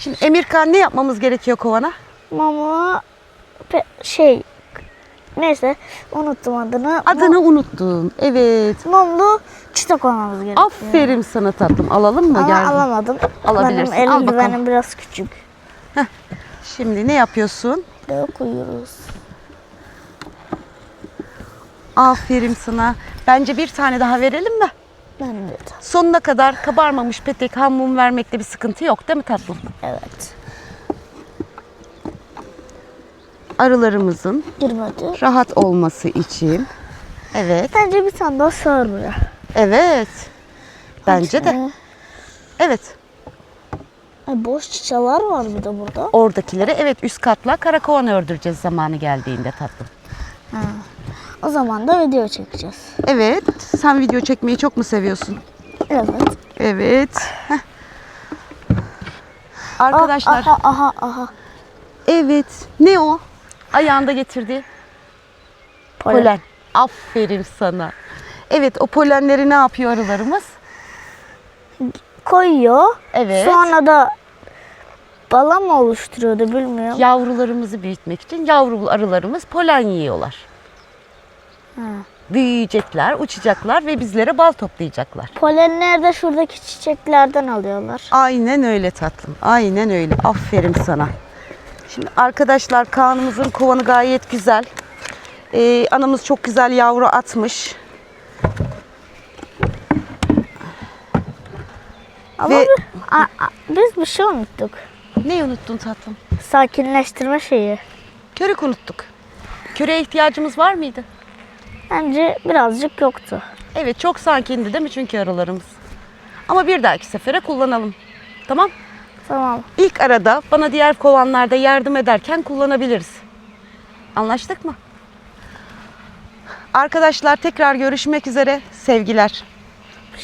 Şimdi Emirkan ne yapmamız gerekiyor kovana? Mama şey neyse unuttum adını. Adını unuttum. Evet. Mumlu çıta koymamız gerekiyor. Aferin sana tatlım. Alalım mı? Ama Geldim. alamadım. Alabilirsin. Benim Al elim bakalım. güvenim biraz küçük. Şimdi ne yapıyorsun? Böyle koyuyoruz. Aferin sana. Bence bir tane daha verelim mi? Ben de. Sonuna kadar kabarmamış petek ham mum vermekte bir sıkıntı yok değil mi tatlım? Evet. Arılarımızın Girmedi. rahat olması için. Evet. Bence bir tane daha sığar buraya. Evet. Bence de. Evet. ay, boş çiçeğler var bir de burada. Oradakileri evet üst katla karakovan ördüreceğiz zamanı geldiğinde tatlım. O zaman da video çekeceğiz. Evet. Sen video çekmeyi çok mu seviyorsun? Evet. Evet. Heh. Arkadaşlar Aha aha aha. evet. Ne o? Ayağında getirdiği polen. Aferin sana. Evet o polenleri ne yapıyor arılarımız? Koyuyor. Evet. Sonra da bala mı oluşturuyordu bilmiyorum. Yavrularımızı büyütmek için yavru arılarımız polen yiyorlar. Büyüyecekler, uçacaklar ve bizlere bal toplayacaklar. Polenleri de şuradaki çiçeklerden alıyorlar. Aynen öyle tatlım. Aynen öyle. Aferin sana. Şimdi arkadaşlar Kaan'ımızın kovanı gayet güzel. Ee, anamız çok güzel yavru atmış. Ama Ve- bi- a- a- biz bir şey unuttuk. Ne unuttun tatlım? Sakinleştirme şeyi. Körük unuttuk. Köreğe ihtiyacımız var mıydı? Bence birazcık yoktu. Evet çok sakindi değil mi çünkü arılarımız? Ama bir dahaki sefere kullanalım. Tamam? Tamam. İlk arada bana diğer kovanlarda yardım ederken kullanabiliriz. Anlaştık mı? Arkadaşlar tekrar görüşmek üzere. Sevgiler.